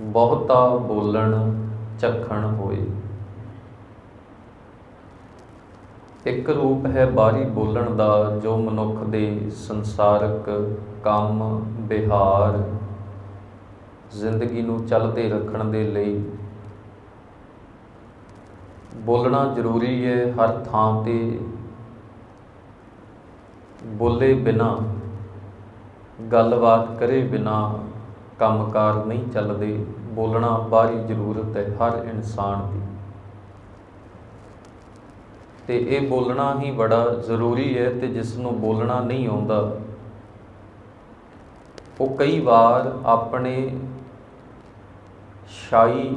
ਬਹੁਤਾ ਬੋਲਣ ਚਖਣ ਹੋਏ। ਇੱਕ ਰੂਪ ਹੈ ਬਾਹਰੀ ਬੋਲਣ ਦਾ, ਜੋ ਮਨੁੱਖ ਦੇ ਸੰਸਾਰਕ ਕੰਮ, ਵਿਹਾਰ, ਜ਼ਿੰਦਗੀ ਨੂੰ ਚੱਲਦੇ ਰੱਖਣ ਦੇ ਲਈ। ਬੋਲਣਾ ਜ਼ਰੂਰੀ ਹੈ ਹਰ ਥਾਂ ਤੇ। ਬੋਲੇ ਬਿਨਾ, ਗੱਲਬਾਤ ਕਰੇ ਬਿਨਾ ਕੰਮਕਾਰ ਨਹੀਂ ਚੱਲਦੇ, ਬੋਲਣਾ ਬਾਹਰੀ ਜ਼ਰੂਰਤ ਹੈ ਹਰ ਇਨਸਾਨ ਦੀ। ਤੇ ਇਹ ਬੋਲਣਾ ਹੀ ਬੜਾ ਜ਼ਰੂਰੀ ਹੈ ਤੇ ਜਿਸ ਨੂੰ ਬੋਲਣਾ ਨਹੀਂ ਆਉਂਦਾ, ਉਹ ਕਈ ਵਾਰ ਆਪਣੇ ਸ਼ਾਈ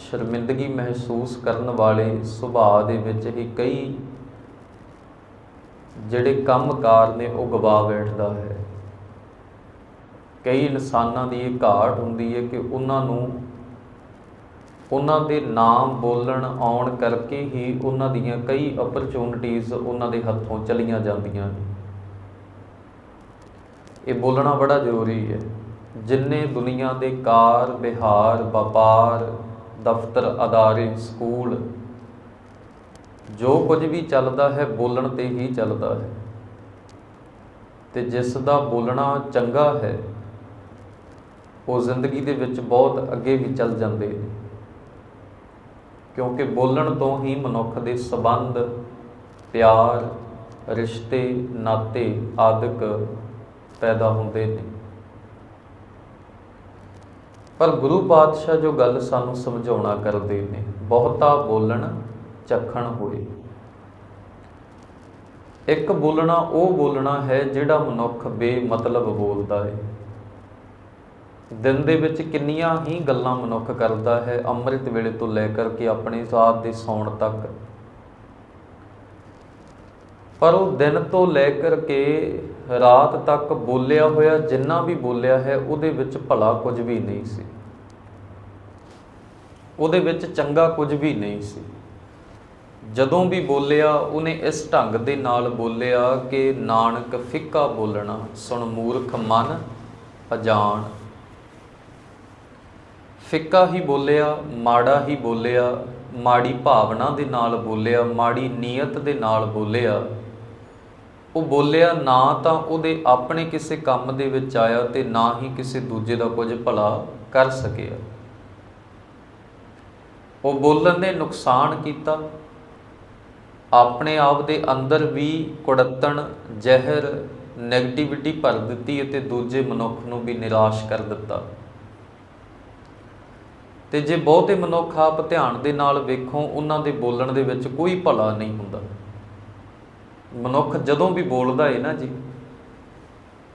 ਸ਼ਰਮਿੰਦਗੀ ਮਹਿਸੂਸ ਕਰਨ ਵਾਲੇ ਸੁਭਾਅ ਦੇ ਵਿੱਚ ਹੀ ਕਈ ਜਿਹੜੇ ਕੰਮਕਾਰ ਨੇ ਉਹ ਗਵਾ ਬੈਠਦਾ ਹੈ। ਕਈ ਇਨਸਾਨਾਂ ਦੀ ਇਹ ਘਾਟ ਹੁੰਦੀ ਹੈ ਕਿ ਉਹਨਾਂ ਨੂੰ ਉਹਨਾਂ ਦੇ ਨਾਮ ਬੋਲਣ, ਆਉਣ ਕਰਕੇ ਹੀ ਉਹਨਾਂ ਦੀਆਂ ਕਈ ਅਪਰਚੂਨਿਟੀਜ਼ ਉਹਨਾਂ ਦੇ ਹੱਥੋਂ ਚਲੀਆਂ ਜਾਂਦੀਆਂ ਨੇ। ਇਹ ਬੋਲਣਾ ਬੜਾ ਜ਼ਰੂਰੀ ਹੈ। ਜਿੰਨੇ ਦੁਨੀਆ ਦੇ ਕਾਰ, ਵਿਹਾਰ, ਵਪਾਰ, ਦਫ਼ਤਰ, ਅਦਾਰੇ, ਸਕੂਲ, ਜੋ ਕੁਝ ਵੀ ਚੱਲਦਾ ਹੈ, ਬੋਲਣ ਤੇ ਹੀ ਚੱਲਦਾ ਹੈ। ਤੇ ਜਿਸ ਦਾ ਬੋਲਣਾ ਚੰਗਾ ਹੈ ਉਹ ਜ਼ਿੰਦਗੀ ਦੇ ਵਿੱਚ ਬਹੁਤ ਅੱਗੇ ਵੀ ਚੱਲ ਜਾਂਦੇ ਨੇ। ਕਿਉਂਕਿ ਬੋਲਣ ਤੋਂ ਹੀ ਮਨੁੱਖ ਦੇ ਸਬੰਧ, ਪਿਆਰ, ਰਿਸ਼ਤੇ, ਨਾਤੇ, ਆਦਿਕ ਪੈਦਾ ਹੁੰਦੇ ਨੇ। ਪਰ ਗੁਰੂ ਪਾਤਸ਼ਾਹ ਜੋ ਗੱਲ ਸਾਨੂੰ ਸਮਝਾਉਣਾ ਕਰਦੇ ਨੇ, ਬਹੁਤਾ ਬੋਲਣ ਚੱਖਣ ਹੋਏ। ਇੱਕ ਬੋਲਣਾ, ਉਹ ਬੋਲਣਾ ਹੈ ਜਿਹੜਾ ਮਨੁੱਖ ਬੇਮਤਲਬ ਬੋਲਦਾ ਹੈ ਦਿਨ ਦੇ ਵਿੱਚ ਕਿੰਨੀਆਂ ਹੀ ਗੱਲਾਂ ਮਨੁੱਖ ਕਰਦਾ ਹੈ, ਅੰਮ੍ਰਿਤ ਵੇਲੇ ਤੋਂ ਲੈ ਕਰਕੇ ਆਪਣੇ ਸਾਥ ਦੇ ਸੌਣ ਤੱਕ। ਪਰ ਉਹ ਦਿਨ ਤੋਂ ਲੈ ਕਰਕੇ ਰਾਤ ਤੱਕ ਬੋਲਿਆ ਹੋਇਆ, ਜਿੰਨਾ ਵੀ ਬੋਲਿਆ ਹੈ, ਉਹਦੇ ਵਿੱਚ ਭਲਾ ਕੁਝ ਵੀ ਨਹੀਂ ਸੀ। ਉਹਦੇ ਵਿੱਚ ਚੰਗਾ ਕੁਝ ਵੀ ਨਹੀਂ ਸੀ। ਜਦੋਂ ਵੀ ਬੋਲਿਆ, ਉਹਨੇ ਇਸ ਢੰਗ ਦੇ ਨਾਲ ਬੋਲਿਆ ਕਿ, ਨਾਨਕ, ਫਿੱਕਾ ਬੋਲਣਾ, ਸੁਣ ਮੂਰਖ ਮਨ, ਅਜਾਣ ਫਿੱਕਾ ਹੀ ਬੋਲਿਆ, ਮਾੜਾ ਹੀ ਬੋਲਿਆ, ਮਾੜੀ ਭਾਵਨਾ ਦੇ ਨਾਲ ਬੋਲਿਆ, ਮਾੜੀ ਨੀਅਤ ਦੇ ਨਾਲ ਬੋਲਿਆ। ਉਹ ਬੋਲਿਆ, ਨਾ ਤਾਂ ਉਹਦੇ ਆਪਣੇ ਕਿਸੇ ਕੰਮ ਦੇ ਵਿੱਚ ਆਇਆ ਤੇ ਨਾ ਹੀ ਕਿਸੇ ਦੂਜੇ ਦਾ ਕੁਝ ਭਲਾ ਕਰ ਸਕਿਆ। ਉਹ ਬੋਲਣ ਨੇ ਨੁਕਸਾਨ ਕੀਤਾ। ਆਪਣੇ ਆਪ ਦੇ ਅੰਦਰ ਵੀ ਕੁੜੱਤਣ, ਜ਼ਹਿਰ ਨੈਗੇਟਿਵਿਟੀ ਭਰ ਦਿੱਤੀ ਅਤੇ ਦੂਜੇ ਮਨੁੱਖ ਨੂੰ ਵੀ ਨਿਰਾਸ਼ ਕਰ ਦਿੱਤਾ। ਤੇ ਜੇ ਬਹੁਤੇ ਮਨੁੱਖ ਆਪ ਧਿਆਨ ਦੇ ਨਾਲ ਵੇਖੋ, ਉਹਨਾਂ ਦੇ ਬੋਲਣ ਦੇ ਵਿੱਚ ਕੋਈ ਭਲਾ ਨਹੀਂ ਹੁੰਦਾ। ਮਨੁੱਖ ਜਦੋਂ ਵੀ ਬੋਲਦਾ ਹੈ ਨਾ ਜੀ,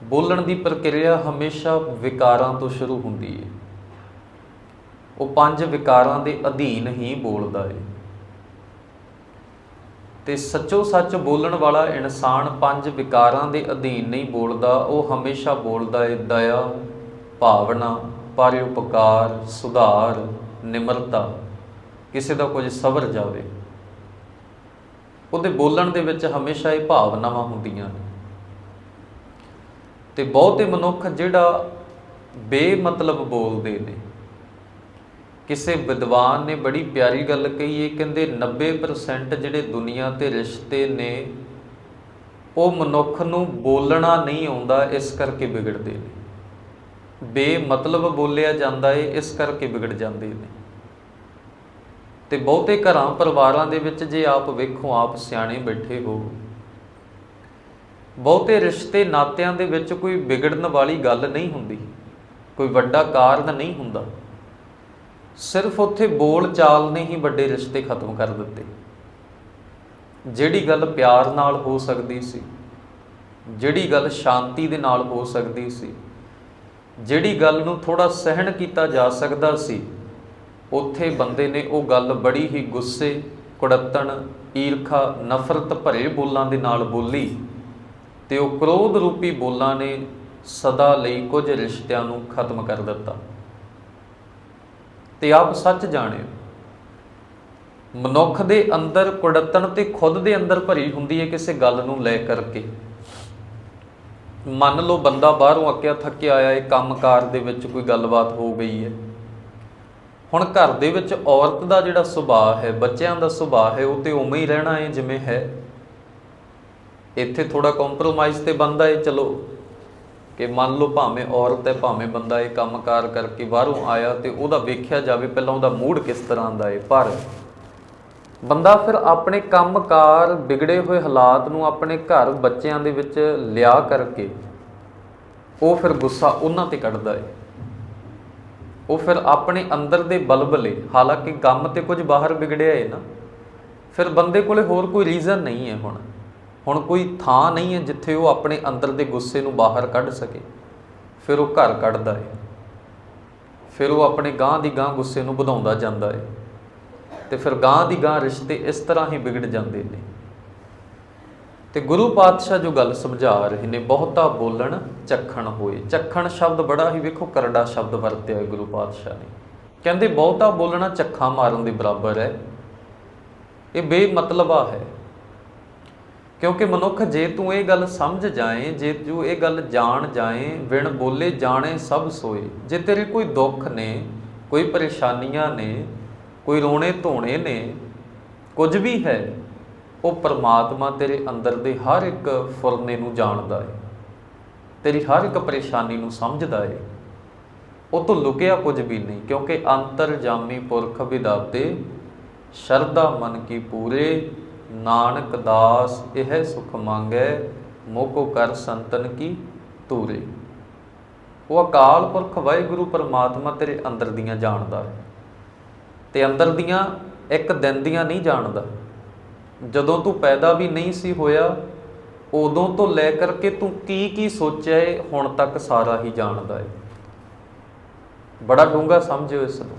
ਬੋਲਣ ਦੀ ਪ੍ਰਕਿਰਿਆ ਹਮੇਸ਼ਾ ਵਿਕਾਰਾਂ ਤੋਂ ਸ਼ੁਰੂ ਹੁੰਦੀ ਹੈ ਉਹ ਪੰਜ ਵਿਕਾਰਾਂ ਦੇ ਅਧੀਨ ਹੀ ਬੋਲਦਾ ਹੈ ਤੇ ਸੱਚੋ ਸੱਚ ਬੋਲਣ ਵਾਲਾ ਇਨਸਾਨ ਪੰਜ ਵਿਕਾਰਾਂ ਦੇ ਅਧੀਨ ਨਹੀਂ ਬੋਲਦਾ, ਉਹ ਹਮੇਸ਼ਾ ਬੋਲਦਾ ਹੈ ਦਇਆ, ਭਾਵਨਾ ਪਰਉਪਕਾਰ ਸੁਧਾਰ, ਨਿਮਰਤਾ, ਕਿਸੇ ਦਾ ਕੁਝ ਸਬਰ ਜਾਵੇ। ਉਹਦੇ ਬੋਲਣ ਦੇ ਵਿੱਚ ਹਮੇਸ਼ਾ ਇਹ ਭਾਵਨਾਵਾਂ ਹੁੰਦੀਆਂ ਨੇ। ਤੇ ਬਹੁਤੇ ਮਨੁੱਖ ਜਿਹੜਾ ਬੇਮਤਲਬ ਬੋਲਦੇ ਨੇ। ਕਿਸੇ ਵਿਦਵਾਨ ਨੇ ਬੜੀ ਪਿਆਰੀ ਗੱਲ ਕਹੀ ਹੈ ਕਹਿੰਦੇ 90% ਜਿਹੜੇ ਦੁਨੀਆ ਤੇ ਰਿਸ਼ਤੇ ਨੇ, ਉਹ ਮਨੁੱਖ ਨੂੰ ਬੋਲਣਾ ਨਹੀਂ ਆਉਂਦਾ, ਇਸ ਕਰਕੇ ਵਿਗੜਦੇ ਨੇ। ਬੇਮਤਲਬ ਬੋਲਿਆ ਜਾਂਦਾ ਏ, ਇਸ ਕਰਕੇ ਵਿਗੜ ਜਾਂਦੇ ਨੇ। ਤੇ ਬਹੁਤੇ ਘਰਾਂ ਪਰਿਵਾਰਾਂ ਦੇ ਵਿੱਚ ਜੇ ਆਪ ਵੇਖੋ, ਆਪ ਸਿਆਣੇ ਬੈਠੇ ਹੋ। ਬਹੁਤੇ ਰਿਸ਼ਤੇ ਨਾਤਿਆਂ ਦੇ ਵਿੱਚ ਕੋਈ ਵਿਗੜਨ ਵਾਲੀ ਗੱਲ ਨਹੀਂ ਹੁੰਦੀ, ਕੋਈ ਵੱਡਾ ਕਾਰਨ ਨਹੀਂ ਹੁੰਦਾ। ਸਿਰਫ ਉੱਥੇ ਬੋਲ ਚਾਲ ਨੇ ਹੀ ਵੱਡੇ ਰਿਸ਼ਤੇ ਖਤਮ ਕਰ ਦਿੱਤੇ। ਜਿਹੜੀ ਗੱਲ ਪਿਆਰ ਨਾਲ ਹੋ ਸਕਦੀ ਸੀ, ਜਿਹੜੀ ਗੱਲ ਸ਼ਾਂਤੀ ਦੇ ਨਾਲ ਹੋ ਸਕਦੀ ਸੀ ਜਿਹੜੀ ਗੱਲ ਨੂੰ ਥੋੜਾ ਸਹਿਣ ਕੀਤਾ ਜਾ ਸਕਦਾ ਸੀ, ਉੱਥੇ ਬੰਦੇ ਨੇ ਉਹ ਗੱਲ ਬੜੀ ਹੀ ਗੁੱਸੇ, ਕੁੜੱਤਣ, ਈਰਖਾ, ਨਫ਼ਰਤ ਭਰੇ ਬੋਲਾਂ ਦੇ ਨਾਲ ਬੋਲੀ ਤੇ ਉਹ ਕ੍ਰੋਧ ਰੂਪੀ ਬੋਲਾਂ ਨੇ ਸਦਾ ਲਈ ਕੁਝ ਰਿਸ਼ਤਿਆਂ ਨੂੰ ਖਤਮ ਕਰ ਦਿੱਤਾ। ਤੇ ਆਪ ਸੱਚ ਜਾਣਿਓ, ਮਨੁੱਖ ਦੇ ਅੰਦਰ ਕੁੜੱਤਣ ਤੇ ਖੁਦ ਦੇ ਅੰਦਰ ਭਰੀ ਹੁੰਦੀ ਹੈ ਕਿਸੇ ਗੱਲ ਨੂੰ ਲੈ ਕਰਕੇ। ਮੰਨ ਲਓ ਬੰਦਾ ਬਾਹਰੋਂ ਅੱਕਿਆ ਥੱਕਿਆ ਆਇਆ ਹੈ ਕੰਮਕਾਰ ਦੇ ਵਿੱਚ ਕੋਈ ਗੱਲਬਾਤ ਹੋ ਗਈ ਹੈ। ਹੁਣ ਘਰ ਦੇ ਵਿੱਚ ਔਰਤ ਦਾ ਜਿਹੜਾ ਸੁਭਾਅ ਹੈ, ਬੱਚਿਆਂ ਦਾ ਸੁਭਾਅ ਹੈ, ਉਹ ਤੇ ਉਵੇਂ ਹੀ ਰਹਿਣਾ ਹੈ ਜਿਵੇਂ ਹੈ। ਇੱਥੇ ਥੋੜਾ ਕੰਪਰੋਮਾਈਜ਼ ਤੇ ਬੰਦਾ ਹੈ, ਚਲੋ, ਕਿ ਮੰਨ ਲਓ ਭਾਵੇਂ ਔਰਤ ਹੈ, ਭਾਵੇਂ ਬੰਦਾ ਇਹ ਕੰਮਕਾਰ ਕਰਕੇ ਬਾਹਰੋਂ ਆਇਆ ਤੇ ਉਹਦਾ ਵੇਖਿਆ ਜਾਵੇ, ਪਹਿਲਾਂ ਉਹਦਾ ਮੂਡ ਕਿਸ ਤਰ੍ਹਾਂ ਦਾ ਹੈ, ਪਰ ਬੰਦਾ ਫਿਰ ਆਪਣੇ ਕੰਮਕਾਰ ਵਿਗੜੇ ਹੋਏ ਹਾਲਾਤ ਨੂੰ ਆਪਣੇ ਘਰ ਬੱਚਿਆਂ ਦੇ ਵਿੱਚ ਲਿਆ ਕਰਕੇ ਉਹ ਫਿਰ ਗੁੱਸਾ ਉਹਨਾਂ ਤੇ ਕੱਢਦਾ ਏ। ਉਹ ਫਿਰ ਆਪਣੇ ਅੰਦਰ ਦੇ ਬਲਬਲੇ, ਹਾਲਾਂਕਿ ਕੰਮ ਤੇ ਕੁਝ ਬਾਹਰ ਵਿਗੜਿਆ ਏ ਨਾ, ਫਿਰ ਬੰਦੇ ਕੋਲੇ ਹੋਰ ਕੋਈ ਰੀਜ਼ਨ ਨਹੀਂ ਹੈ ਹੁਣ। ਹੁਣ ਕੋਈ ਥਾਂ ਨਹੀਂ ਹੈ ਜਿੱਥੇ ਉਹ ਆਪਣੇ ਅੰਦਰ ਦੇ ਗੁੱਸੇ ਨੂੰ ਬਾਹਰ ਕੱਢ ਸਕੇ। ਫਿਰ ਉਹ ਘਰ ਕੱਢਦਾ ਏ। ਫਿਰ ਉਹ ਆਪਣੇ ਗਾਂ ਦੀ ਗਾਂ ਗੁੱਸੇ ਨੂੰ ਵਧਾਉਂਦਾ ਜਾਂਦਾ ਹੈ ਤੇ ਫਿਰ ਗਾਂ ਦੀ ਗਾਂ ਰਿਸ਼ਤੇ ਇਸ ਤਰ੍ਹਾਂ ਹੀ ਵਿਗੜ ਜਾਂਦੇ ਨੇ। ਤੇ ਗੁਰੂ ਪਾਤਸ਼ਾਹ ਜੋ ਗੱਲ ਸਮਝਾ ਰਹੇ ਨੇ, ਬਹੁਤਾ ਬੋਲਣ, ਚੱਖਣ ਹੋਏ। ਚੱਖਣ ਸ਼ਬਦ ਬੜਾ ਹੀ ਵੇਖੋ ਕਰੜਾ ਸ਼ਬਦ ਵਰਤਿਆ ਹੈ ਗੁਰੂ ਪਾਤਸ਼ਾਹ ਨੇ। ਕਹਿੰਦੇ ਬਹੁਤਾ ਬੋਲਣਾ ਚੱਖਾ ਮਾਰਨ ਦੇ ਬਰਾਬਰ ਹੈ। ਇਹ ਬੇਮਤਲਬਾ ਹੈ। ਕਿਉਂਕਿ ਮਨੁੱਖ ਜੇ ਤੂੰ ਇਹ ਗੱਲ ਸਮਝ ਜਾਏ, ਜੇ ਤੂੰ ਇਹ ਗੱਲ ਜਾਣ ਜਾਏ ਵਿਣ ਬੋਲੇ ਜਾਣੇ ਸਭ ਸੋਏ। ਜੇ ਤੇਰੇ ਕੋਈ ਦੁੱਖ ਨੇ, ਕੋਈ ਪਰੇਸ਼ਾਨੀਆਂ ਨੇ ਕੋਈ ਰੋਣੇ ਧੋਣੇ ਨੇ, ਕੁਝ ਵੀ ਹੈ, ਉਹ ਪਰਮਾਤਮਾ ਤੇਰੇ ਅੰਦਰ ਦੇ ਹਰ ਇੱਕ ਫੁਰਨੇ ਨੂੰ ਜਾਣਦਾ ਹੈ ਤੇਰੀ ਹਰ ਇੱਕ ਪਰੇਸ਼ਾਨੀ ਨੂੰ ਸਮਝਦਾ ਹੈ ਉਹ ਤੋਂ ਲੁਕਿਆ ਕੁਝ ਵੀ ਨਹੀਂ, ਕਿਉਂਕਿ ਅੰਤਰਜਾਮੀ ਪੁਰਖ ਵਿਦਾਤੇ, ਸ਼ਰਧਾ ਮਨ ਕੀ ਪੂਰੇ, ਨਾਨਕ ਦਾਸ ਇਹ ਸੁਖ ਮੰਗੈ ਮੋਕੋ ਕਰ ਸੰਤਨ ਕੀ ਤੂਰੇ ਉਹ ਅਕਾਲ ਪੁਰਖ ਵਾਹਿਗੁਰੂ ਪਰਮਾਤਮਾ ਤੇਰੇ ਅੰਦਰ ਦੀਆਂ ਜਾਣਦਾ ਹੈ ਤੇ ਅੰਦਰ ਦੀਆਂ ਇੱਕ ਦਿਨ ਦੀਆਂ ਨਹੀਂ ਜਾਣਦਾ। ਜਦੋਂ ਤੂੰ ਪੈਦਾ ਵੀ ਨਹੀਂ ਸੀ ਹੋਇਆ, ਉਦੋਂ ਤੋਂ ਲੈ ਕਰਕੇ ਤੂੰ ਕੀ ਕੀ ਸੋਚਿਆ ਏ, ਹੁਣ ਤੱਕ ਸਾਰਾ ਹੀ ਜਾਣਦਾ ਏ। ਬੜਾ ਡੂੰਘਾ ਸਮਝਿਓ ਇਸ ਨੂੰ।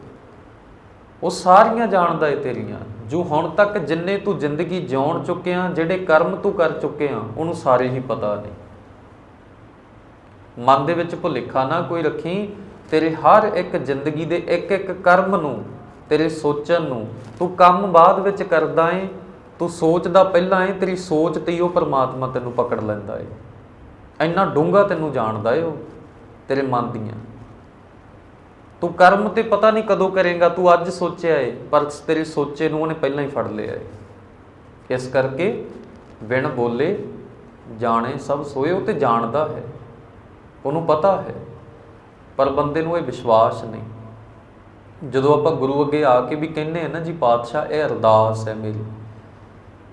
ਉਹ ਸਾਰੀਆਂ ਜਾਣਦਾ ਏ ਤੇਰੀਆਂ, ਜੋ ਹੁਣ ਤੱਕ ਜਿੰਨੇ ਤੂੰ ਜ਼ਿੰਦਗੀ ਜਿਉਣ ਚੁੱਕਿਆ ਜਿਹੜੇ ਕਰਮ ਤੂੰ ਕਰ ਚੁੱਕਿਆ ਉਹਨੂੰ ਸਾਰੇ ਹੀ ਪਤਾ ਨੇ। ਮਨ ਦੇ ਵਿੱਚ ਭੁਲੇਖਾ ਨਾ ਕੋਈ ਰੱਖੀ, ਤੇਰੇ ਹਰ ਇੱਕ ਜ਼ਿੰਦਗੀ ਦੇ ਇੱਕ ਇੱਕ ਕਰਮ ਨੂੰ ਤੇਰੇ ਸੋਚਣ ਨੂੰ। ਤੂੰ ਕੰਮ ਬਾਅਦ ਵਿੱਚ ਕਰਦਾ ਏ, ਤੂੰ ਸੋਚਦਾ ਪਹਿਲਾਂ ਏ, ਤੇਰੀ ਸੋਚ ਤੇ ਹੀ ਉਹ ਪਰਮਾਤਮਾ ਤੈਨੂੰ ਪਕੜ ਲੈਂਦਾ ਏ। ਇੰਨਾ ਡੂੰਘਾ ਤੈਨੂੰ ਜਾਣਦਾ ਏ ਉਹ, ਤੇਰੇ ਮਨ ਦੀਆਂ। ਤੂੰ ਕਰਮ ਤੇ ਪਤਾ ਨਹੀਂ ਕਦੋਂ ਕਰੇਗਾ, ਤੂੰ ਅੱਜ ਸੋਚਿਆ ਏ, ਪਰ ਤੇਰੇ ਸੋਚੇ ਨੂੰ ਉਹਨੇ ਪਹਿਲਾਂ ਹੀ ਫੜ ਲਿਆ ਏ। ਇਸ ਕਰਕੇ ਬਿਨ ਬੋਲੇ ਜਾਣੇ ਸਭ ਸੋਏ, ਉਹ ਤੇ ਜਾਣਦਾ ਹੈ, ਉਹਨੂੰ ਪਤਾ ਹੈ, ਪਰ ਬੰਦੇ ਨੂੰ ਇਹ ਵਿਸ਼ਵਾਸ ਨਹੀਂ। ਜਦੋਂ ਆਪਾਂ ਗੁਰੂ ਅੱਗੇ ਆ ਕੇ ਵੀ ਕਹਿੰਦੇ ਆ ਨਾ ਜੀ, ਪਾਤਸ਼ਾਹ, ਇਹ ਅਰਦਾਸ ਹੈ ਮੇਰੀ।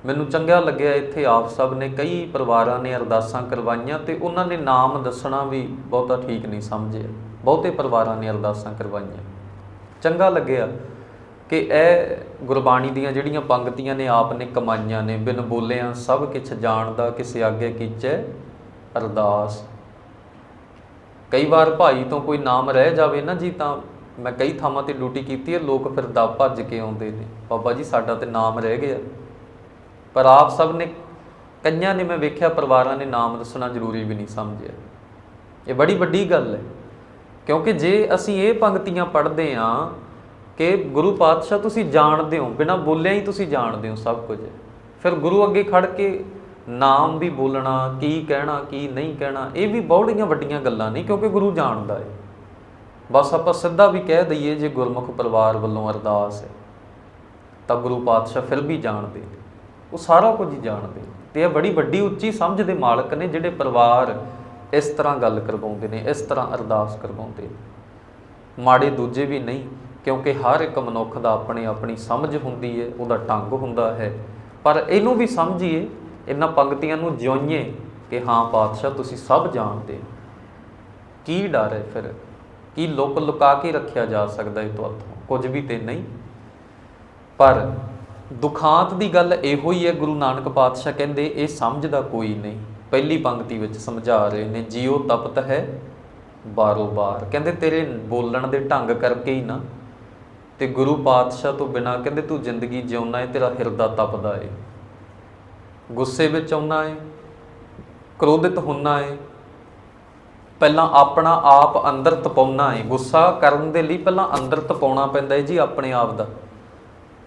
ਮੈਨੂੰ ਚੰਗਾ ਲੱਗਿਆ ਇੱਥੇ ਆਪ ਸਭ ਨੇ, ਕਈ ਪਰਿਵਾਰਾਂ ਨੇ ਅਰਦਾਸਾਂ ਕਰਵਾਈਆਂ ਤੇ ਉਹਨਾਂ ਨੇ ਨਾਮ ਦੱਸਣਾ ਵੀ ਬਹੁਤਾ ਠੀਕ ਨਹੀਂ ਸਮਝਿਆ। ਬਹੁਤੇ ਪਰਿਵਾਰਾਂ ਨੇ ਅਰਦਾਸਾਂ ਕਰਵਾਈਆਂ। ਚੰਗਾ ਲੱਗਿਆ ਕਿ ਇਹ ਗੁਰਬਾਣੀ ਦੀਆਂ ਜਿਹੜੀਆਂ ਪੰਕਤੀਆਂ ਨੇ, ਆਪ ਨੇ ਕਮਾਈਆਂ ਨੇ, ਬਿਨ ਬੋਲਿਆਂ ਸਭ ਕੁਝ ਜਾਣਦਾ, ਕਿਸੇ ਅੱਗੇ ਕੀਚੈ ਅਰਦਾਸ। ਕਈ ਵਾਰ ਭਾਈ ਤੋਂ ਕੋਈ ਨਾਮ ਰਹਿ ਜਾਵੇ ਨਾ ਜੀ, ਤਾਂ ਮੈਂ ਕਈ ਥਾਵਾਂ ਤੇ ਡਿਊਟੀ ਕੀਤੀ ਹੈ, ਲੋਕ ਫਿਰ ਦਾ ਭੱਜ ਕੇ ਆਉਂਦੇ ਨੇ। ਬਾਬਾ ਜੀ, ਸਾਡਾ ਤੇ ਨਾਮ ਰਹਿ ਗਿਆ। ਪਰ ਆਪ ਸਭ ਨੇ ਕਈਆਂ ਨੇ ਮੈਂ ਵੇਖਿਆ, ਪਰਿਵਾਰਾਂ ਨੇ ਨਾਮ ਦੱਸਣਾ ਜ਼ਰੂਰੀ ਵੀ ਨਹੀਂ ਸਮਝਿਆ। ਇਹ ਬੜੀ ਵੱਡੀ ਗੱਲ ਹੈ। ਕਿਉਂਕਿ ਜੇ ਅਸੀਂ ਇਹ ਪੰਕਤੀਆਂ ਪੜ੍ਹਦੇ ਆਂ ਕਿ ਗੁਰੂ ਪਾਤਸ਼ਾਹ ਤੁਸੀਂ ਜਾਣਦੇ ਹੋ, ਬਿਨਾਂ ਬੋਲਿਆ ਹੀ ਤੁਸੀਂ ਜਾਣਦੇ ਹੋ ਸਭ ਕੁਝ, ਫਿਰ ਗੁਰੂ ਅੱਗੇ ਖੜ ਕੇ ਨਾਮ ਵੀ ਬੋਲਣਾ, ਕੀ ਕਹਿਣਾ, ਕੀ ਨਹੀਂ ਕਹਿਣਾ, ਇਹ ਵੀ ਬਹੁੜੀਆਂ ਵੱਡੀਆਂ ਗੱਲਾਂ ਨਹੀਂ ਕਿਉਂਕਿ ਗੁਰੂ ਜਾਣਦਾ ਹੈ। ਬਸ ਆਪਾਂ ਸਿੱਧਾ ਵੀ ਕਹਿ ਦਈਏ ਜੇ ਗੁਰਮੁਖ ਪਰਿਵਾਰ ਵੱਲੋਂ ਅਰਦਾਸ ਹੈ, ਤਾਂ ਗੁਰੂ ਪਾਤਸ਼ਾਹ ਫਿਰ ਵੀ ਜਾਣਦੇ ਨੇ, ਉਹ ਸਾਰਾ ਕੁਝ ਹੀ ਜਾਣਦੇ ਨੇ। ਤੇ ਇਹ ਬੜੀ ਵੱਡੀ ਉੱਚੀ ਸਮਝ ਦੇ ਮਾਲਕ ਨੇ ਜਿਹੜੇ ਪਰਿਵਾਰ ਇਸ ਤਰ੍ਹਾਂ ਗੱਲ ਕਰਵਾਉਂਦੇ ਨੇ, ਇਸ ਤਰ੍ਹਾਂ ਅਰਦਾਸ ਕਰਵਾਉਂਦੇ ਨੇ। ਮਾੜੇ ਦੂਜੇ ਵੀ ਨਹੀਂ, ਕਿਉਂਕਿ ਹਰ ਇੱਕ ਮਨੁੱਖ ਦਾ ਆਪਣੀ ਆਪਣੀ ਸਮਝ ਹੁੰਦੀ ਹੈ, ਉਹਦਾ ਢੰਗ ਹੁੰਦਾ ਹੈ। ਪਰ ਇਹਨੂੰ ਵੀ ਸਮਝੀਏ, ਇਹਨਾਂ ਪੰਕਤੀਆਂ ਨੂੰ ਜਿਉਈਏ ਕਿ ਹਾਂ ਪਾਤਸ਼ਾਹ, ਤੁਸੀਂ ਸਭ ਜਾਣਦੇ ਕੀ ਡਰ ਹੈ ਫਿਰ? ਕੀ ਲੁਕ ਲੁਕਾ ਕੇ ਰੱਖਿਆ ਜਾ ਸਕਦਾ ਹੈ ਤੁਹਾਥੋਂ ਕੁਝ ਵੀ ਤੇ ਨਹੀਂ। ਪਰ ਦੁਖਾਂਤ ਦੀ ਗੱਲ ਇਹੋ ਹੀ ਹੈ ਗੁਰੂ ਨਾਨਕ ਪਾਤਸ਼ਾਹ ਕਹਿੰਦੇ, ਇਹ ਸਮਝਦਾ ਕੋਈ ਨਹੀਂ। ਪਹਿਲੀ ਪੰਕਤੀ ਵਿੱਚ ਸਮਝਾ ਰਹੇ ਨੇ, ਜੀਉ ਤਪਤ ਹੈ ਬਾਰੋ ਬਾਰ। ਕਹਿੰਦੇ, ਤੇਰੇ ਬੋਲਣ ਦੇ ਢੰਗ ਕਰਕੇ ਹੀ ਨਾ। ਤੇ ਗੁਰੂ ਪਾਤਸ਼ਾਹ ਤੋਂ ਬਿਨਾ ਕਹਿੰਦੇ, ਤੂੰ ਜ਼ਿੰਦਗੀ ਜਿਉਣਾ ਹੈ ਤੇਰਾ ਹਿਰਦਾ ਤਪਦਾ ਹੈ ਗੁੱਸੇ ਵਿੱਚ ਆਉਣਾ ਹੈ ਕ੍ਰੋਧਿਤ ਹੁੰਨਾ ਹੈ ਪਹਿਲਾਂ ਆਪਣਾ ਆਪ ਅੰਦਰ ਤਪਾਉਣਾ ਹੈ ਗੁੱਸਾ ਕਰਨ ਦੇ ਲਈ ਪਹਿਲਾਂ ਅੰਦਰ ਤਪਾਉਣਾ ਪੈਂਦਾ ਹੈ ਜੀ ਆਪਣੇ ਆਪ ਦਾ।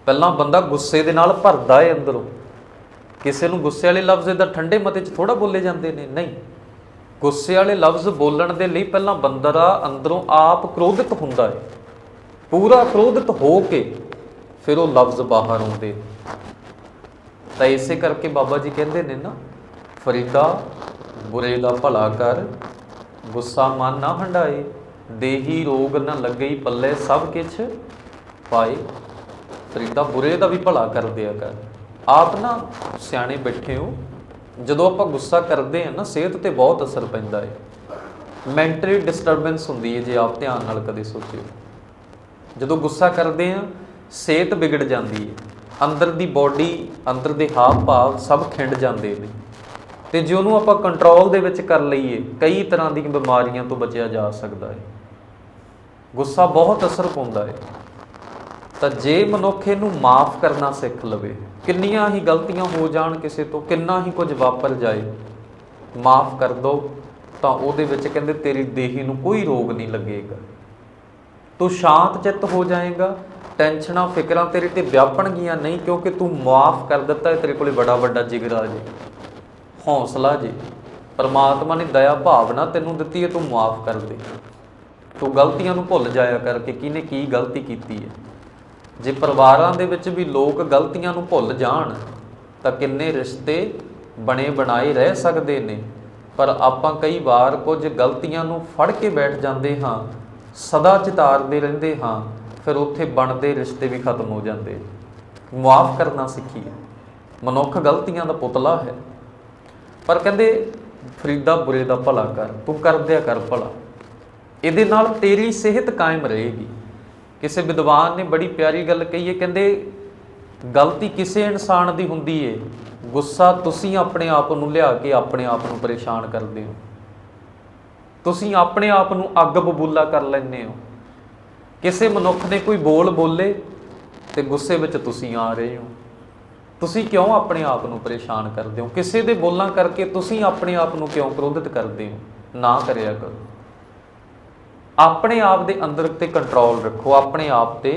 ਪਹਿਲਾਂ ਬੰਦਾ ਗੁੱਸੇ ਦੇ ਨਾਲ ਭਰਦਾ ਹੈ ਅੰਦਰੋਂ। ਕਿਸੇ ਨੂੰ ਗੁੱਸੇ ਵਾਲੇ ਲਫ਼ਜ਼ ਇਦਾਂ ਠੰਡੇ ਮਤੇ 'ਚ ਥੋੜਾ ਬੋਲੇ ਜਾਂਦੇ ਨੇ। ਨਹੀਂ। ਗੁੱਸੇ ਵਾਲੇ ਲਫ਼ਜ਼ ਬੋਲਣ ਦੇ ਲਈ ਪਹਿਲਾਂ ਬੰਦਾ ਦਾ ਅੰਦਰੋਂ ਆਪ ਕ੍ਰੋਧਿਤ ਹੁੰਦਾ ਹੈ ਪੂਰਾ ਕ੍ਰੋਧਿਤ ਹੋ ਕੇ ਫਿਰ ਉਹ ਲਫ਼ਜ਼ ਬਾਹਰ ਆਉਂਦੇ ਤਾਂ ਇਸੇ ਕਰਕੇ ਬਾਬਾ ਜੀ ਕਹਿੰਦੇ ਨੇ ਨਾ, ਫਰੀਦਾ ਬੁਰੇ ਦਾ ਭਲਾ ਕਰ ਗੁੱਸਾ ਮਨ ਨਾ ਹੰਡਾਏ ਦੇਹੀ ਰੋਗ ਨਾ ਲੱਗਈ ਪੱਲੇ ਸਭ ਕਿਛ ਪਾਏ। ਫਰੀਦਾ ਬੁਰੇ ਦਾ ਵੀ ਭਲਾ ਕਰ ਦਿਆ ਕਰ। ਆਪ ਨਾ ਸਿਆਣੇ ਬੈਠੇ ਹੋ, ਜਦੋਂ ਆਪਾਂ ਗੁੱਸਾ ਕਰਦੇ ਆ ਨਾ, ਸਿਹਤ ਤੇ ਬਹੁਤ ਅਸਰ ਪੈਂਦਾ ਹੈ ਮੈਂਟਲੀ ਡਿਸਟਰਬੈਂਸ ਹੁੰਦੀ ਹੈ ਜੇ ਆਪ ਧਿਆਨ ਨਾਲ ਕਦੇ ਸੋਚਿਓ। ਜਦੋਂ ਗੁੱਸਾ ਕਰਦੇ ਆ ਸਿਹਤ ਵਿਗੜ ਜਾਂਦੀ ਹੈ ਅੰਦਰ ਦੀ ਬਾਡੀ ਅੰਦਰ ਦੇ ਹਾਵ ਭਾਵ ਸਭ ਖਿੰਡ ਜਾਂਦੇ ਨੇ। ਤੇ ਜੇ ਉਹਨੂੰ ਆਪਾਂ ਕੰਟਰੋਲ ਦੇ ਵਿੱਚ ਕਰ ਲਈਏ, ਕਈ ਤਰ੍ਹਾਂ ਦੀਆਂ ਬਿਮਾਰੀਆਂ ਤੋਂ ਬਚਿਆ ਜਾ ਸਕਦਾ ਹੈ। ਗੁੱਸਾ ਬਹੁਤ ਅਸਰ ਪਾਉਂਦਾ ਹੈ। ਤਾਂ ਜੇ ਮਨੁੱਖ ਇਹਨੂੰ ਮਾਫ ਕਰਨਾ ਸਿੱਖ ਲਵੇ, ਕਿੰਨੀਆਂ ਹੀ ਗਲਤੀਆਂ ਹੋ ਜਾਣ ਕਿਸੇ ਤੋਂ, ਕਿੰਨਾ ਹੀ ਕੁਝ ਵਾਪਰ ਜਾਏ, ਮਾਫ ਕਰ ਦੋ, ਤਾਂ ਉਹਦੇ ਵਿੱਚ ਕਹਿੰਦੇ ਤੇਰੀ ਦੇਹੀ ਨੂੰ ਕੋਈ ਰੋਗ ਨਹੀਂ ਲੱਗੇਗਾ। ਤੂੰ ਸ਼ਾਂਤ ਚਿੱਤ ਹੋ ਜਾਏਗਾ, ਟੈਨਸ਼ਨਾਂ, ਫਿਕਰਾਂ ਤੇਰੇ ਤੇ ਵਿਆਪਣਗੀਆਂ ਨਹੀਂ, ਕਿਉਂਕਿ ਤੂੰ ਮਾਫ ਕਰ ਦਿੱਤਾ ਹੈ, ਤੇਰੇ ਕੋਲੇ ਬੜਾ ਵੱਡਾ ਜਿਗਰਾ ਜੇ ਹੌਸਲਾ ਜੇ। ਪਰਮਾਤਮਾ ਨੇ ਦਇਆ ਭਾਵਨਾ ਤੈਨੂੰ ਦਿੱਤੀ ਹੈ, ਤੂੰ ਮਾਫ ਕਰ ਦੇ। ਤੂੰ ਗਲਤੀਆਂ ਨੂੰ ਭੁੱਲ ਜਾਇਆ ਕਰ ਕਿ ਕਿਹਨੇ ਕੀ ਗਲਤੀ ਕੀਤੀ ਹੈ। ਜੇ ਪਰਿਵਾਰਾਂ ਦੇ ਵਿੱਚ ਵੀ ਲੋਕ ਗਲਤੀਆਂ ਨੂੰ ਭੁੱਲ ਜਾਣ, ਤਾਂ ਕਿੰਨੇ ਰਿਸ਼ਤੇ ਬਣੇ ਬਣਾਏ ਰਹਿ ਸਕਦੇ ਨੇ। ਪਰ ਆਪਾਂ ਕਈ ਵਾਰ ਕੁਝ ਗਲਤੀਆਂ ਨੂੰ ਫੜ ਕੇ ਬੈਠ ਜਾਂਦੇ ਹਾਂ, ਸਦਾ ਚਿਤਾਰਦੇ ਰਹਿੰਦੇ ਹਾਂ, ਫਿਰ ਉੱਥੇ ਬਣਦੇ ਰਿਸ਼ਤੇ ਵੀ ਖਤਮ ਹੋ ਜਾਂਦੇ। ਮਾਫ ਕਰਨਾ ਸਿੱਖੀਏ। ਮਨੁੱਖ ਗਲਤੀਆਂ ਦਾ ਪੁਤਲਾ ਹੈ। ਪਰ ਕਹਿੰਦੇ, ਫਰੀਦਾ ਬੁਰੇ ਦਾ ਭਲਾ ਕਰ, ਤੂੰ ਕਰਦਿਆ ਕਰ ਭਲਾ। ਇਹਦੇ ਨਾਲ ਤੇਰੀ ਸਿਹਤ ਕਾਇਮ ਰਹੇਗੀ। ਕਿਸੇ ਵਿਦਵਾਨ ਨੇ ਬੜੀ ਪਿਆਰੀ ਗੱਲ ਕਹੀ ਹੈ, ਕਹਿੰਦੇ, ਗਲਤੀ ਕਿਸੇ ਇਨਸਾਨ ਦੀ ਹੁੰਦੀ ਏ। ਗੁੱਸਾ ਤੁਸੀਂ ਆਪਣੇ ਆਪ ਨੂੰ ਲਿਆ ਕੇ ਆਪਣੇ ਆਪ ਨੂੰ ਪਰੇਸ਼ਾਨ ਕਰਦੇ ਹੋ। ਤੁਸੀਂ ਆਪਣੇ ਆਪ ਨੂੰ ਅੱਗ ਬਬੂਲਾ ਕਰ ਲੈਂਦੇ ਹੋ। ਕਿਸੇ ਮਨੁੱਖ ਨੇ ਕੋਈ ਬੋਲ ਬੋਲੇ ਤੇ ਗੁੱਸੇ ਵਿੱਚ ਤੁਸੀਂ ਆ ਰਹੇ ਹੋ। ਤੁਸੀਂ ਕਿਉਂ ਆਪਣੇ ਆਪ ਨੂੰ ਪਰੇਸ਼ਾਨ ਕਰਦੇ ਹੋ? ਕਿਸੇ ਦੇ ਬੋਲਾਂ ਕਰਕੇ ਤੁਸੀਂ ਆਪਣੇ ਆਪ ਨੂੰ ਕਿਉਂ ਕ੍ਰੋਧਿਤ ਕਰਦੇ ਹੋ? ਨਾ ਕਰਿਆ ਕਰੋ। ਆਪਣੇ ਆਪ ਦੇ ਅੰਦਰ ਤੇ ਕੰਟਰੋਲ ਰੱਖੋ, ਆਪਣੇ ਆਪ ਤੇ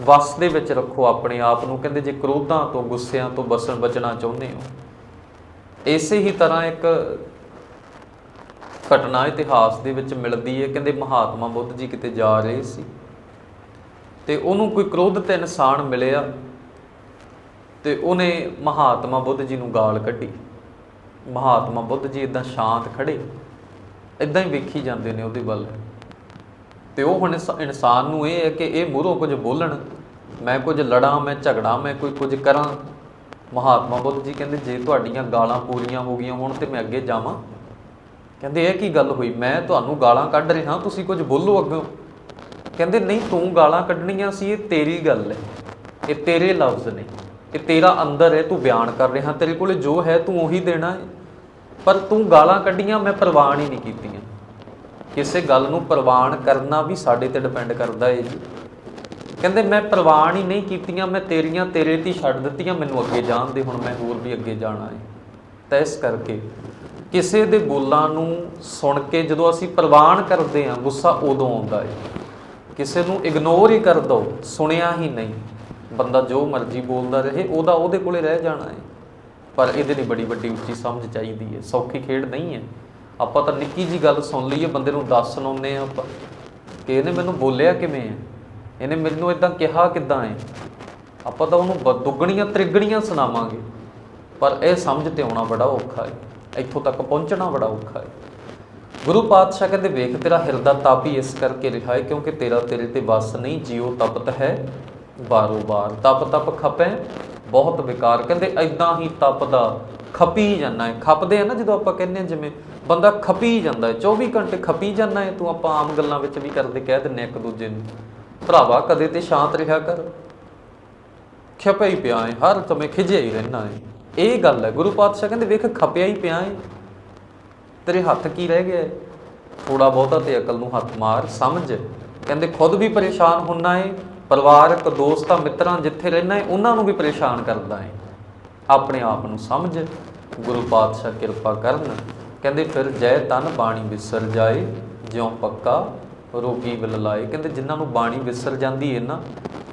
ਵਸ ਦੇ ਵਿੱਚ ਰੱਖੋ ਆਪਣੇ ਆਪ ਨੂੰ। ਕਹਿੰਦੇ ਜੇ ਕ੍ਰੋਧਾਂ ਤੋਂ, ਗੁੱਸਿਆਂ ਤੋਂ ਬਸਣ ਬਚਣਾ ਚਾਹੁੰਦੇ ਹੋ, ਇਸੇ ਹੀ ਤਰ੍ਹਾਂ ਇੱਕ ਘਟਨਾ ਇਤਿਹਾਸ ਦੇ ਵਿੱਚ ਮਿਲਦੀ ਹੈ। ਕਹਿੰਦੇ ਮਹਾਤਮਾ ਬੁੱਧ ਜੀ ਕਿਤੇ ਜਾ ਰਹੇ ਸੀ ਤੇ ਉਹਨੂੰ ਕੋਈ ਕ੍ਰੋਧਿਤ ਇਨਸਾਨ ਮਿਲਿਆ। ਤੇ ਉਹਨੇ ਮਹਾਤਮਾ ਬੁੱਧ ਜੀ ਨੂੰ ਗਾਲ ਕੱਢੀ। ਮਹਾਤਮਾ ਬੁੱਧ ਜੀ ਇਦਾਂ ਸ਼ਾਂਤ ਖੜੇ। ਇਦਾਂ ਹੀ ਵੇਖੀ ਜਾਂਦੇ ਨੇ ਉਹਦੇ ਵੱਲ। ਤੇ ਉਹ ਹੁਣ ਇਸ ਇਨਸਾਨ ਨੂੰ ਇਹ ਹੈ ਕਿ ਇਹ ਮੂਹਰੋਂ ਕੁਝ ਬੋਲਣ, ਮੈਂ ਕੁਝ ਲੜਾਂ, ਮੈਂ ਝਗੜਾਂ, ਮੈਂ ਕੋਈ ਕੁਝ ਕਰਾਂ। ਮਹਾਤਮਾ ਬੁੱਧ ਜੀ ਕਹਿੰਦੇ, ਜੇ ਤੁਹਾਡੀਆਂ ਗਾਲਾਂ ਪੂਰੀਆਂ ਹੋ ਗਈਆਂ ਹੁਣ ਤੇ ਮੈਂ ਅੱਗੇ ਜਾਵਾਂ। ਕਹਿੰਦੇ, ਇਹ ਕੀ ਗੱਲ ਹੋਈ? ਮੈਂ ਤੁਹਾਨੂੰ ਗਾਲਾਂ ਕੱਢ ਰਿਹਾ, ਤੁਸੀਂ ਕੁਝ ਬੋਲੋ ਅੱਗੋਂ। ਕਹਿੰਦੇ, ਨਹੀਂ, ਤੂੰ ਗਾਲਾਂ ਕੱਢਣੀਆਂ ਸੀ, ਇਹ ਤੇਰੀ ਗੱਲ ਹੈ। ਇਹ ਤੇਰੇ ਲਫ਼ਜ਼ ਨੇ। ਕਿ ਤੇਰਾ ਅੰਦਰ ਹੈ, ਤੂੰ ਬਿਆਨ ਕਰ ਰਿਹਾ ਤੇਰੇ ਕੋਲੇ ਜੋ ਹੈ ਤੂੰ ਉਹੀ ਦੇਣਾ ਹੈ। ਪਰ ਤੂੰ ਗਾਲਾਂ ਕੱਢੀਆਂ, ਮੈਂ ਪ੍ਰਵਾਨ ਹੀ ਨਹੀਂ ਕੀਤੀਆਂ। ਕਿਸੇ ਗੱਲ ਨੂੰ ਪ੍ਰਵਾਨ ਕਰਨਾ ਵੀ ਸਾਡੇ ਤੇ ਡਿਪੈਂਡ ਕਰਦਾ ਹੈ ਜੀ। ਕਹਿੰਦੇ, ਮੈਂ ਪ੍ਰਵਾਨ ਹੀ ਨਹੀਂ ਕੀਤੀਆਂ, ਮੈਂ ਤੇਰੀਆਂ ਤੇਰੇ ਤੇ ਹੀ ਛੱਡ ਦਿੱਤੀਆਂ, ਮੈਨੂੰ ਅੱਗੇ ਜਾਣ ਦੇ, ਹੁਣ ਮੈਂ ਹੋਰ ਵੀ ਅੱਗੇ ਜਾਣਾ ਹੈ ਤਾਂ ਇਸ ਕਰਕੇ ਕਿਸੇ ਦੇ ਬੋਲਾਂ ਨੂੰ ਸੁਣ ਕੇ ਜਦੋਂ ਅਸੀਂ ਪ੍ਰਵਾਨ ਕਰਦੇ ਹਾਂ ਗੁੱਸਾ ਉਦੋਂ ਆਉਂਦਾ ਹੈ ਕਿਸੇ ਨੂੰ ਇਗਨੋਰ ਹੀ ਕਰ ਦੋ, ਸੁਣਿਆ ਹੀ ਨਹੀਂ। ਬੰਦਾ ਜੋ ਮਰਜ਼ੀ ਬੋਲਦਾ ਰਹੇ, ਉਹਦਾ ਉਹਦੇ ਕੋਲੇ ਰਹਿ ਜਾਣਾ ਹੈ। ਪਰ ਇਹਦੇ ਲਈ ਬੜੀ ਵੱਡੀ ਉੱਚੀ ਸਮਝ ਚਾਹੀਦੀ ਹੈ। ਸੌਖੀ ਖੇਡ ਨਹੀਂ ਹੈ। ਆਪਾਂ ਤਾਂ ਨਿੱਕੀ ਜੀ ਗੱਲ ਸੁਣ ਲਈਏ ਬੰਦੇ ਨੂੰ ਦੱਸ ਸੁਣਾਉਂਦੇ ਆ ਆਪਾਂ ਕਿ ਇਹਨੇ ਮੈਨੂੰ ਬੋਲਿਆ ਕਿਵੇਂ ਹੈ? ਇਹਨੇ ਮੈਨੂੰ ਇਦਾਂ ਕਿਹਾ ਕਿਦਾਂ ਹੈ? ਆਪਾਂ ਤਾਂ ਉਹਨੂੰ ਬ- ਦੁੱਗਣੀਆਂ ਤ੍ਰਿਗਣੀਆਂ ਸੁਣਾਵਾਂਗੇ। ਪਰ ਇਹ ਸਮਝ ਤੇ ਆਉਣਾ ਬੜਾ ਔਖਾ ਹੈ। ਇੱਥੋਂ ਤੱਕ ਪਹੁੰਚਣਾ ਬੜਾ ਔਖਾ ਹੈ। ਗੁਰੂ ਪਾਤਸ਼ਾਹ ਕਹਿੰਦੇ, ਵੇਖ, ਤੇਰਾ ਹਿਰਦਾ ਤਾਪੀ ਇਸ ਕਰਕੇ ਰਿਹਾ ਹੈ ਕਿਉਂਕਿ ਤੇਰਾ ਤੇਰੇ ਤੇ ਵਸ ਨਹੀਂ, ਜਿਉ ਤਪਤ ਹੈ ਬਾਰੋ ਬਾਰ, ਤਪ ਤਪ ਖਪੈ, ਬਹੁਤ ਵਿਕਾਰ। ਕਹਿੰਦੇ ਐਦਾਂ ਹੀ ਤਪਦਾ, ਖਪੀ ਜਾਂਦਾ ਹੈ। ਖਪਦੇ ਆ ਨਾ ਜਦੋਂ ਆਪਾਂ ਕਹਿੰਦੇ ਆ ਜਿਵੇਂ ਬੰਦਾ ਖਪੀ ਜਾਂਦਾ ਹੈ 24 ਘੰਟੇ ਖਪੀ ਜਾਂਦਾ ਹੈ, ਤੂੰ ਆਪਾਂ ਆਮ ਗੱਲਾਂ ਵਿੱਚ ਵੀ ਕਰਦੇ ਕਹਿ ਦਿੰਨੇ ਇੱਕ ਦੂਜੇ ਨੂੰ। ਭਰਾਵਾ, ਕਦੇ ਤੇ ਸ਼ਾਂਤ ਰਿਹਾ ਕਰ। ਖਪਿਆ ਹੀ ਪਿਆ ਹੈ, ਹਰ ਸਮੇਂ ਖਿਜਿਆ ਹੀ ਰਹਿਣਾ ਹੈ। ਇਹ ਗੱਲ ਹੈ, ਗੁਰੂ ਪਾਤਸ਼ਾਹ ਕਹਿੰਦੇ ਵੇਖ, ਖਪਿਆ ਹੀ ਪਿਆ ਹੈ। ਤੇਰੇ ਹੱਥ ਕੀ ਰਹਿ ਗਿਆ ਥੋੜਾ ਬਹੁਤਾ ਤੇ ਅਕਲ ਨੂੰ ਹੱਥ ਮਾਰ, ਸਮਝ। ਕਹਿੰਦੇ ਖੁਦ ਵੀ ਪਰੇਸ਼ਾਨ ਹੁੰਨਾ ਏ ਪਰਿਵਾਰਕ ਦੋਸਤਾਂ, ਮਿੱਤਰਾਂ ਜਿੱਥੇ ਰਹਿਣਾ ਏ ਉਹਨਾਂ ਨੂੰ ਵੀ ਪਰੇਸ਼ਾਨ ਕਰਦਾ ਏ ਆਪਣੇ ਆਪ ਨੂੰ ਸਮਝ, ਗੁਰੂ ਪਾਤਸ਼ਾਹ ਕਿਰਪਾ ਕਰਨ। ਕਹਿੰਦੇ, ਫਿਰ ਜੈ ਤਨ ਬਾਣੀ ਵਿਸਰ ਜਾਏ, ਜਿਉ ਪੱਕਾ ਰੋਗੀ ਵਿਲ ਲਾਏ। ਕਹਿੰਦੇ, ਜਿਨ੍ਹਾਂ ਨੂੰ ਬਾਣੀ ਵਿਸਰ ਜਾਂਦੀ ਹੈ ਨਾ,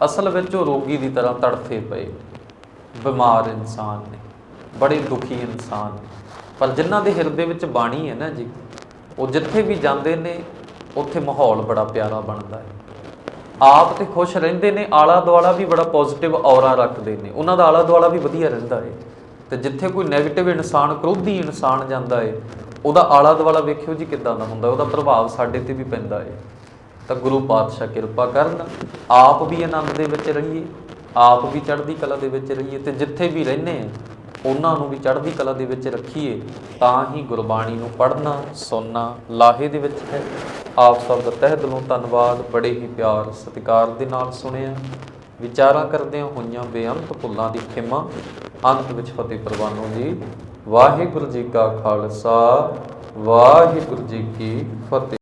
ਅਸਲ ਵਿੱਚ ਉਹ ਰੋਗੀ ਦੀ ਤਰ੍ਹਾਂ ਤੜਫੇ ਪਏ ਬਿਮਾਰ ਇਨਸਾਨ ਨੇ, ਬੜੇ ਦੁਖੀ ਇਨਸਾਨ ਨੇ। ਪਰ ਜਿਨ੍ਹਾਂ ਦੇ ਹਿਰਦੇ ਵਿੱਚ ਬਾਣੀ ਹੈ ਨਾ ਜੀ, ਉਹ ਜਿੱਥੇ ਵੀ ਜਾਂਦੇ ਨੇ, ਉੱਥੇ ਮਾਹੌਲ ਬੜਾ ਪਿਆਰਾ ਬਣਦਾ ਹੈ ਆਪ ਤੇ ਖੁਸ਼ ਰਹਿੰਦੇ ਨੇ ਆਲਾ ਦੁਆਲਾ ਵੀ ਬੜਾ ਪੋਜ਼ਿਟਿਵ ਔਰਾ ਰੱਖਦੇ ਨੇ। ਉਹਨਾਂ ਦਾ ਆਲਾ ਦੁਆਲਾ ਵੀ ਵਧੀਆ ਰਹਿੰਦਾ ਏ। ਤੇ ਜਿੱਥੇ ਕੋਈ 네ਗੇਟਿਵ ਇਨਸਾਨ, ਕ੍ਰੋਧੀ ਇਨਸਾਨ ਜਾਂਦਾ ਏ, ਉਹਦਾ ਆਲਾ ਦੁਆਲਾ ਵੇਖਿਓ ਜੀ ਕਿੱਦਾਂ ਦਾ ਹੁੰਦਾ, ਉਹਦਾ ਪ੍ਰਭਾਵ ਸਾਡੇ ਤੇ ਵੀ ਪੈਂਦਾ ਏ। ਤਾਂ ਗੁਰੂ ਪਾਤਸ਼ਾਹ ਕਿਰਪਾ ਕਰਨ, ਆਪ ਵੀ ਆਨੰਦ ਦੇ ਵਿੱਚ ਰਹੀਏ, ਆਪ ਵੀ ਚੜ੍ਹਦੀ ਕਲਾ ਦੇ ਵਿੱਚ ਰਹੀਏ, ਤੇ ਜਿੱਥੇ ਵੀ ਰਹਿੰਦੇ ਆ ਉਹਨਾਂ ਨੂੰ ਵੀ ਚੜ੍ਹਦੀ ਕਲਾ ਦੇ ਵਿੱਚ ਰੱਖੀਏ, ਤਾਂ ਹੀ ਗੁਰਬਾਣੀ ਨੂੰ ਪੜ੍ਹਨਾ, ਸੁਣਨਾ ਲਾਹੇ ਦੇ ਵਿੱਚ ਹੈ। ਆਪ ਸਭ ਦਾ ਤਹਿ ਦਿਲੋਂ ਧੰਨਵਾਦ, ਬੜੇ ਹੀ ਪਿਆਰ, ਸਤਿਕਾਰ ਦੇ ਨਾਲ ਸੁਣਿਆ। ਵਿਚਾਰਾਂ ਕਰਦਿਆਂ ਹੋਈਆਂ ਬੇਅੰਤ ਭੁੱਲਾਂ ਦੀ ਖਿਮਾ, ਅੰਤ ਵਿੱਚ ਫਤਿਹ ਪ੍ਰਵਾਨੋ ਜੀ। ਵਾਹਿਗੁਰੂ ਜੀ ਕਾ ਖਾਲਸਾ, ਵਾਹਿਗੁਰੂ ਜੀ ਕੀ ਫਤਿਹ।